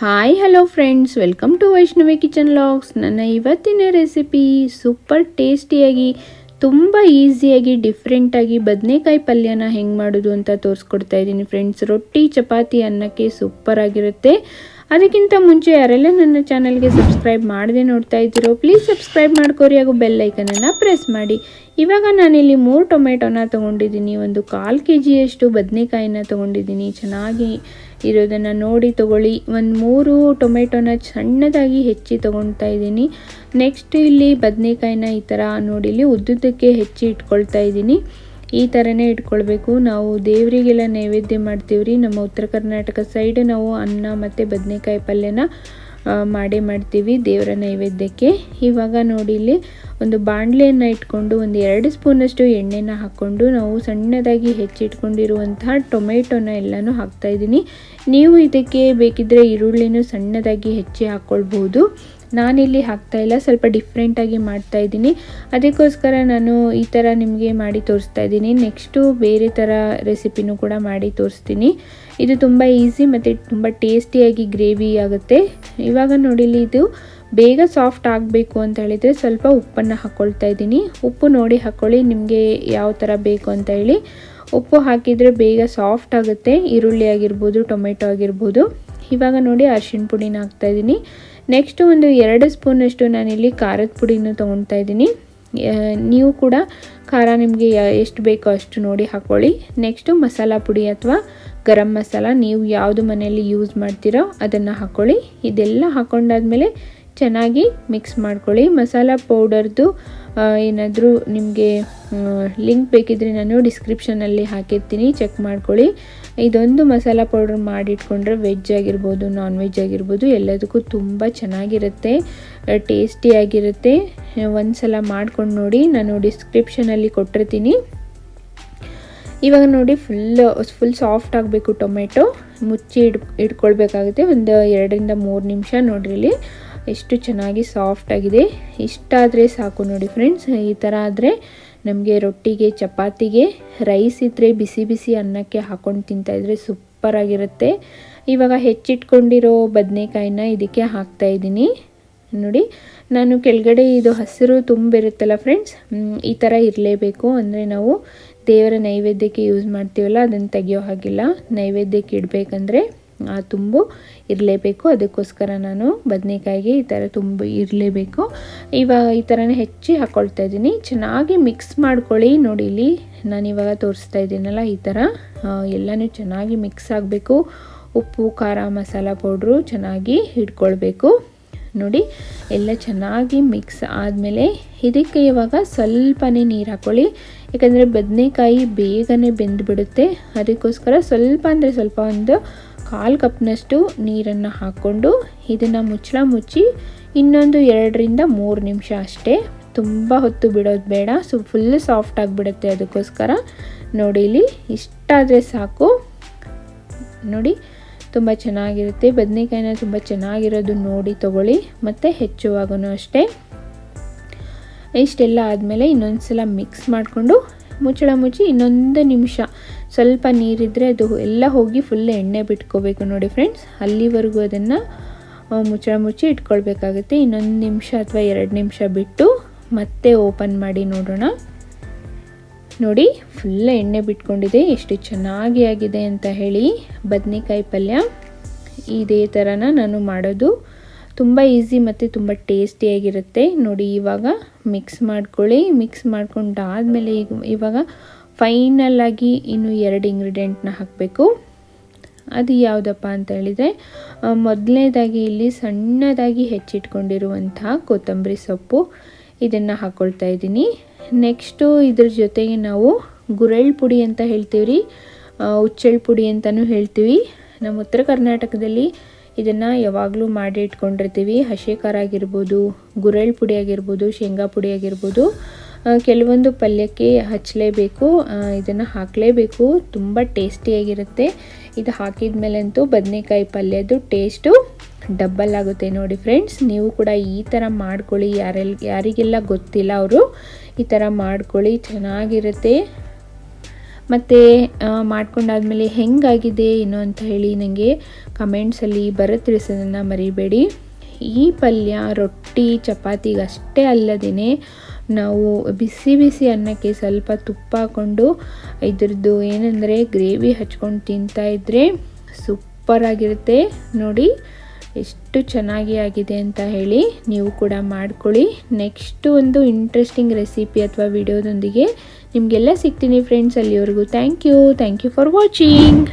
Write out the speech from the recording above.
Hi hello friends welcome to Vaishnavi kitchen logs ನನ್ನ ಇವತ್ತಿನ recipe super ಟೇಸ್ಟಿಯಾಗಿ ತುಂಬ ಈಸಿಯಾಗಿ ಡಿಫ್ರೆಂಟಾಗಿ ಬದನೆಕಾಯಿ ಪಲ್ಯನ ಹೆಂಗೆ ಮಾಡೋದು ಅಂತ ತೋರಿಸ್ಕೊಡ್ತಾ ಇದ್ದೀನಿ ಫ್ರೆಂಡ್ಸ್ ರೊಟ್ಟಿ, ಚಪಾತಿ, ಅನ್ನಕ್ಕೆ ಸೂಪರ್ ಆಗಿರುತ್ತೆ. ಅದಕ್ಕಿಂತ ಮುಂಚೆ ಯಾರೆಲ್ಲ ನನ್ನ ಚಾನಲ್ಗೆ ಸಬ್ಸ್ಕ್ರೈಬ್ ಮಾಡದೆ ನೋಡ್ತಾ ಇದ್ದೀರೋ ಪ್ಲೀಸ್ ಸಬ್ಸ್ಕ್ರೈಬ್ ಮಾಡ್ಕೋರಿ ಹಾಗೂ ಬೆಲ್ ಐಕನನ್ನು ಪ್ರೆಸ್ ಮಾಡಿ. ಇವಾಗ ನಾನಿಲ್ಲಿ ಮೂರು ಟೊಮೆಟೊನ ತೊಗೊಂಡಿದ್ದೀನಿ, ಒಂದು ಕಾಲು ಕೆ ಜಿಯಷ್ಟು ಬದನೆಕಾಯಿನ ತೊಗೊಂಡಿದ್ದೀನಿ, ಚೆನ್ನಾಗಿ ಇರೋದನ್ನು ನೋಡಿ ತೊಗೊಳ್ಳಿ. ಒಂದು ಮೂರು ಟೊಮೆಟೊನ ಸಣ್ಣದಾಗಿ ಹೆಚ್ಚಿ ತೊಗೊಳ್ತಾ ಇದ್ದೀನಿ. ನೆಕ್ಸ್ಟ್ ಇಲ್ಲಿ ಬದನೆಕಾಯಿನ ಈ ಥರ ನೋಡಿ, ಇಲ್ಲಿ ಉದ್ದುದ್ದಕ್ಕೆ ಹೆಚ್ಚಿ ಇಟ್ಕೊಳ್ತಾ ಇದ್ದೀನಿ. ಈ ಥರನೇ ಇಟ್ಕೊಳ್ಬೇಕು. ನಾವು ದೇವರಿಗೆಲ್ಲ ನೈವೇದ್ಯ ಮಾಡ್ತೀವ್ರಿ. ನಮ್ಮ ಉತ್ತರ ಕರ್ನಾಟಕ ಸೈಡ್ ನಾವು ಅನ್ನ ಮತ್ತು ಬದನೆಕಾಯಿ ಪಲ್ಯನ ಮಾಡೇ ಮಾಡ್ತೀವಿ ದೇವರ ನೈವೇದ್ಯಕ್ಕೆ. ಇವಾಗ ನೋಡಿ ಇಲ್ಲಿ ಒಂದು ಬಾಣಲೆಯನ್ನು ಇಟ್ಕೊಂಡು ಒಂದು ಎರಡು ಸ್ಪೂನಷ್ಟು ಎಣ್ಣೆನ ಹಾಕ್ಕೊಂಡು ನಾವು ಸಣ್ಣದಾಗಿ ಹೆಚ್ಚಿಟ್ಕೊಂಡಿರುವಂತಹ ಟೊಮೆಟೊನ ಎಲ್ಲನೂ ಹಾಕ್ತಾಯಿದ್ದೀನಿ ನೀವು ಇದಕ್ಕೆ ಬೇಕಿದ್ದರೆ ಈರುಳ್ಳಿನೂ ಸಣ್ಣದಾಗಿ ಹೆಚ್ಚಿ ಹಾಕ್ಕೊಳ್ಬೋದು ನಾನಿಲ್ಲಿ ಹಾಕ್ತಾ ಇಲ್ಲ, ಸ್ವಲ್ಪ ಡಿಫ್ರೆಂಟಾಗಿ ಮಾಡ್ತಾ ಇದ್ದೀನಿ. ಅದಕ್ಕೋಸ್ಕರ ನಾನು ಈ ಥರ ನಿಮಗೆ ಮಾಡಿ ತೋರಿಸ್ತಾ ಇದ್ದೀನಿ. ನೆಕ್ಸ್ಟು ಬೇರೆ ಥರ ರೆಸಿಪಿನೂ ಕೂಡ ಮಾಡಿ ತೋರಿಸ್ತೀನಿ. ಇದು ತುಂಬ ಈಸಿ ಮತ್ತು ತುಂಬ ಟೇಸ್ಟಿಯಾಗಿ ಗ್ರೇವಿ ಆಗುತ್ತೆ. ಇವಾಗ ನೋಡಿಲಿ ಇದು ಬೇಗ ಸಾಫ್ಟ್ ಆಗಬೇಕು ಅಂತ ಹೇಳಿದರೆ ಸ್ವಲ್ಪ ಉಪ್ಪನ್ನು ಹಾಕ್ಕೊಳ್ತಾ ಇದ್ದೀನಿ. ಉಪ್ಪು ನೋಡಿ ಹಾಕ್ಕೊಳ್ಳಿ ನಿಮಗೆ ಯಾವ ಥರ ಬೇಕು ಅಂತ ಹೇಳಿ. ಉಪ್ಪು ಹಾಕಿದರೆ ಬೇಗ ಸಾಫ್ಟ್ ಆಗುತ್ತೆ. ಈರುಳ್ಳಿ ಆಗಿರ್ಬೋದು, ಟೊಮೆಟೊ ಆಗಿರ್ಬೋದು. ಇವಾಗ ನೋಡಿ ಅರ್ಶಿನ ಪುಡಿನ ಹಾಕ್ತಾಯಿದ್ದೀನಿ ನೆಕ್ಸ್ಟು ಒಂದು ಎರಡು ಸ್ಪೂನಷ್ಟು ನಾನಿಲ್ಲಿ ಖಾರದ ಪುಡಿನೂ ತೊಗೊಳ್ತಾ ಇದ್ದೀನಿ. ನೀವು ಕೂಡ ಖಾರ ನಿಮಗೆ ಎಷ್ಟು ಬೇಕೋ ಅಷ್ಟು ನೋಡಿ ಹಾಕ್ಕೊಳ್ಳಿ ನೆಕ್ಸ್ಟು ಮಸಾಲ ಪುಡಿ ಅಥವಾ ಗರಂ ಮಸಾಲ ನೀವು ಯಾವುದು ಮನೆಯಲ್ಲಿ ಯೂಸ್ ಮಾಡ್ತೀರೋ ಅದನ್ನು ಹಾಕ್ಕೊಳ್ಳಿ ಇದೆಲ್ಲ ಹಾಕ್ಕೊಂಡಾದ್ಮೇಲೆ ಚೆನ್ನಾಗಿ ಮಿಕ್ಸ್ ಮಾಡ್ಕೊಳ್ಳಿ. ಮಸಾಲ ಪೌಡರ್ದು ಏನಾದರೂ ನಿಮಗೆ ಲಿಂಕ್ ಬೇಕಿದ್ರೆ ನಾನು ಡಿಸ್ಕ್ರಿಪ್ಷನಲ್ಲಿ ಹಾಕಿರ್ತೀನಿ. ಚೆಕ್ ಮಾಡ್ಕೊಳ್ಳಿ. ಇದೊಂದು ಮಸಾಲ ಪೌಡರ್ ಮಾಡಿಟ್ಕೊಂಡ್ರೆ ವೆಜ್ ಆಗಿರ್ಬೋದು ನಾನ್ ವೆಜ್ ಆಗಿರ್ಬೋದು, ಎಲ್ಲದಕ್ಕೂ ತುಂಬ ಚೆನ್ನಾಗಿರುತ್ತೆ ಟೇಸ್ಟಿಯಾಗಿರುತ್ತೆ ಒಂದು ಸಲ ಮಾಡ್ಕೊಂಡು ನೋಡಿ, ನಾನು ಡಿಸ್ಕ್ರಿಪ್ಷನಲ್ಲಿ ಕೊಟ್ಟಿರ್ತೀನಿ. ಇವಾಗ ನೋಡಿ ಫುಲ್ ಫುಲ್ ಸಾಫ್ಟ್ ಆಗಬೇಕು ಟೊಮೆಟೊ. ಮುಚ್ಚಿ ಇಡ್, ಇಟ್ಕೊಳ್ಬೇಕಾಗುತ್ತೆ, ಒಂದು ಎರಡರಿಂದ ಮೂರು ನಿಮಿಷ ನೋಡಿರಿ ಇಲ್ಲಿ. ಎಷ್ಟು ಚೆನ್ನಾಗಿ ಸಾಫ್ಟ್ ಆಗಿದೆ. ಇಷ್ಟಾದರೆ ಸಾಕು ನೋಡಿ ಫ್ರೆಂಡ್ಸ್ ಈ ಥರ ಆದರೆ ನಮಗೆ ರೊಟ್ಟಿಗೆ, ಚಪಾತಿಗೆ ರೈಸ್ ಇದ್ದರೆ ಬಿಸಿ ಬಿಸಿ ಅನ್ನಕ್ಕೆ ಹಾಕ್ಕೊಂಡು ತಿಂತಾಯಿದ್ರೆ ಸೂಪರಾಗಿರುತ್ತೆ ಇವಾಗ ಹೆಚ್ಚಿಟ್ಕೊಂಡಿರೋ ಬದನೆಕಾಯಿನ ಇದಕ್ಕೆ ಹಾಕ್ತಾಯಿದ್ದೀನಿ ನೋಡಿ, ನಾನು ಕೆಳಗಡೆ ಇದು ಹಸಿರು ತುಂಬಿರುತ್ತಲ್ಲ ಫ್ರೆಂಡ್ಸ್ ಈ ಥರ ಇರಲೇಬೇಕು. ಅಂದರೆ ನಾವು ದೇವರ ನೈವೇದ್ಯಕ್ಕೆ ಯೂಸ್ ಮಾಡ್ತೀವಲ್ಲ, ಅದನ್ನು ತೆಗಿಯೋ ಹಾಗಿಲ್ಲ. ನೈವೇದ್ಯಕ್ಕೆ ಇಡಬೇಕಂದ್ರೆ ತುಂಬು ಇರಲೇಬೇಕು. ಅದಕ್ಕೋಸ್ಕರ ನಾನು ಬದನೆಕಾಯಿಗೆ ಈ ಥರ ತುಂಬು ಇರಲೇಬೇಕು. ಇವಾಗ ಈ ಥರನೇ ಹೆಚ್ಚಿ ಹಾಕ್ಕೊಳ್ತಾ ಇದ್ದೀನಿ. ಚೆನ್ನಾಗಿ ಮಿಕ್ಸ್ ಮಾಡ್ಕೊಳ್ಳಿ. ನೋಡಿ ಇಲ್ಲಿ ನಾನಿವಾಗ ತೋರಿಸ್ತಾ ಇದ್ದೀನಲ್ಲ ಈ ಥರ. ಎಲ್ಲನೂ ಚೆನ್ನಾಗಿ ಮಿಕ್ಸ್ ಆಗಬೇಕು. ಉಪ್ಪು, ಖಾರ, ಮಸಾಲ ಪೌಡ್ರು ಚೆನ್ನಾಗಿ ಹಿಡ್ಕೊಳ್ಬೇಕು. ನೋಡಿ, ಎಲ್ಲ ಚೆನ್ನಾಗಿ ಮಿಕ್ಸ್ ಆದಮೇಲೆ ಇದಕ್ಕೆ ಇವಾಗ ಸ್ವಲ್ಪನೇ ನೀರು ಹಾಕ್ಕೊಳ್ಳಿ ಯಾಕಂದರೆ ಬದನೆಕಾಯಿ ಬೇಗನೆ ಬೆಂದುಬಿಡುತ್ತೆ. ಅದಕ್ಕೋಸ್ಕರ ಸ್ವಲ್ಪ ಅಂದರೆ ಸ್ವಲ್ಪ ಒಂದು ಕಾಲು ಕಪ್ನಷ್ಟು ನೀರನ್ನು ಹಾಕ್ಕೊಂಡು ಇದನ್ನು ಮುಚ್ಚಳ ಮುಚ್ಚಿ ಇನ್ನೊಂದು ಎರಡರಿಂದ ಮೂರು ನಿಮಿಷ ಅಷ್ಟೇ ತುಂಬ ಹೊತ್ತು ಬಿಡೋದು ಬೇಡ. ಸೊ ಫುಲ್ ಸಾಫ್ಟ್ ಆಗಿಬಿಡುತ್ತೆ ಅದಕ್ಕೋಸ್ಕರ. ನೋಡಿ ಇಲ್ಲಿ ಇಷ್ಟಾದರೆ ಸಾಕು. ನೋಡಿ, ತುಂಬ ಚೆನ್ನಾಗಿರುತ್ತೆ. ಬದನೆಕಾಯಿನ ತುಂಬ ಚೆನ್ನಾಗಿರೋದು ನೋಡಿ ತೊಗೊಳ್ಳಿ. ಮತ್ತು ಹೆಚ್ಚುವಾಗೂ ಅಷ್ಟೇ. ಇಷ್ಟೆಲ್ಲ ಆದಮೇಲೆ ಇನ್ನೊಂದು ಸಲ ಮಿಕ್ಸ್ ಮಾಡಿಕೊಂಡು ಮುಚ್ಚಳ ಮುಚ್ಚಿ ಇನ್ನೊಂದು ನಿಮಿಷ. ಸ್ವಲ್ಪ ನೀರಿದ್ದರೆ ಅದು ಎಲ್ಲ ಹೋಗಿ ಫುಲ್ ಎಣ್ಣೆ ಬಿಟ್ಕೋಬೇಕು ನೋಡಿ ಫ್ರೆಂಡ್ಸ್ ಅಲ್ಲಿವರೆಗೂ ಅದನ್ನು ಮುಚ್ಚಳ ಮುಚ್ಚಿ ಇಟ್ಕೊಳ್ಬೇಕಾಗುತ್ತೆ. ಇನ್ನೊಂದು ನಿಮಿಷ ಅಥವಾ ಎರಡು ನಿಮಿಷ ಬಿಟ್ಟು ಮತ್ತೆ ಓಪನ್ ಮಾಡಿ ನೋಡೋಣ. ನೋಡಿ ಫುಲ್ ಎಣ್ಣೆ ಬಿಟ್ಕೊಂಡಿದೆ. ಎಷ್ಟು ಚೆನ್ನಾಗಿ ಆಗಿದೆ ಅಂತ ಹೇಳಿ. ಬದನೆಕಾಯಿ ಪಲ್ಯ. ಇದೇ ಥರನ ನಾನು ಮಾಡೋದು. ತುಂಬ ಈಸಿ ಮತ್ತು ತುಂಬ ಟೇಸ್ಟಿಯಾಗಿರುತ್ತೆ ನೋಡಿ, ಇವಾಗ ಮಿಕ್ಸ್ ಮಾಡ್ಕೊಳ್ಳಿ. ಮಿಕ್ಸ್ ಮಾಡ್ಕೊಂಡಾದಮೇಲೆ ಈಗ ಇವಾಗ ಫೈನಲ್ಲಾಗಿ ಇನ್ನು ಎರಡು ಇಂಗ್ರೀಡಿಯೆಂಟ್ನ ಹಾಕಬೇಕು. ಅದು ಯಾವುದಪ್ಪ ಅಂತ ಹೇಳಿದರೆ ಮೊದಲನೇದಾಗಿ ಇಲ್ಲಿ ಸಣ್ಣದಾಗಿ ಹೆಚ್ಚಿಟ್ಕೊಂಡಿರುವಂತಹ ಕೊತ್ತಂಬರಿ ಸೊಪ್ಪು ಇದನ್ನು ಹಾಕ್ಕೊಳ್ತಾ ಇದ್ದೀನಿ. ನೆಕ್ಸ್ಟು ಇದ್ರ ಜೊತೆಗೆ ನಾವು ಗುರೆಳ್ ಪುಡಿ ಅಂತ ಹೇಳ್ತೀವಿ ರೀ ಹುಚ್ಚಳ್ ಪುಡಿ ಅಂತಲೂ ಹೇಳ್ತೀವಿ. ನಮ್ಮ ಉತ್ತರ ಕರ್ನಾಟಕದಲ್ಲಿ ಇದನ್ನು ಯಾವಾಗಲೂ ಮಾಡಿ ಇಟ್ಕೊಂಡಿರ್ತೀವಿ. ಹಸಿ ಖಾರ ಆಗಿರ್ಬೋದು ಗುರೆಳ್ ಪುಡಿ ಆಗಿರ್ಬೋದು, ಶೇಂಗಾ ಪುಡಿ ಆಗಿರ್ಬೋದು. ಕೆಲವೊಂದು ಪಲ್ಯಕ್ಕೆ ಹಚ್ಚಲೇಬೇಕು ಇದನ್ನು ಹಾಕಲೇಬೇಕು. ತುಂಬ ಟೇಸ್ಟಿಯಾಗಿರುತ್ತೆ ಇದು ಹಾಕಿದ ಮೇಲಂತೂ ಬದನೆಕಾಯಿ ಪಲ್ಯದ್ದು ಟೇಸ್ಟು ಡಬ್ಬಲ್ ಆಗುತ್ತೆ ನೋಡಿ ಫ್ರೆಂಡ್ಸ್ ನೀವು ಕೂಡ ಈ ಥರ ಮಾಡ್ಕೊಳ್ಳಿ. ಯಾರೆಲ್ಲ ಯಾರಿಗೆಲ್ಲ ಗೊತ್ತಿಲ್ಲ ಅವರು, ಈ ಥರ ಮಾಡ್ಕೊಳ್ಳಿ. ಚೆನ್ನಾಗಿರುತ್ತೆ. ಮತ್ತು ಮಾಡ್ಕೊಂಡಾದ್ಮೇಲೆ ಹೆಂಗಾಗಿದೆ ಏನು ಅಂತ ಹೇಳಿ ನನಗೆ ಕಮೆಂಟ್ಸಲ್ಲಿ ಬರೋ ತಿಳಿಸೋದನ್ನು ಮರಿಬೇಡಿ. ಈ ಪಲ್ಯ, ರೊಟ್ಟಿ, ಚಪಾತಿಗಷ್ಟೇ ಅಲ್ಲದೇ ನಾವು ಬಿಸಿ ಬಿಸಿ ಅನ್ನಕ್ಕೆ ಸ್ವಲ್ಪ ತುಪ್ಪ ಹಾಕ್ಕೊಂಡು ಇದ್ರದ್ದು ಏನಂದರೆ, ಗ್ರೇವಿ ಹಚ್ಕೊಂಡು ತಿಂತಾ ಇದ್ದರೆ ಸೂಪರಾಗಿರುತ್ತೆ. ನೋಡಿ ಎಷ್ಟು ಚೆನ್ನಾಗಿ ಆಗಿದೆ ಅಂತ ಹೇಳಿ ನೀವು ಕೂಡ ಮಾಡ್ಕೊಳ್ಳಿ. ನೆಕ್ಸ್ಟ್ ಒಂದು ಇಂಟ್ರೆಸ್ಟಿಂಗ್ ರೆಸಿಪಿ ಅಥವಾ ವಿಡಿಯೋದೊಂದಿಗೆ ನಿಮಗೆಲ್ಲ ಸಿಗ್ತೀನಿ ಫ್ರೆಂಡ್ಸ್ ಅಲ್ಲಿವರೆಗೂ. Thank you thank you for watching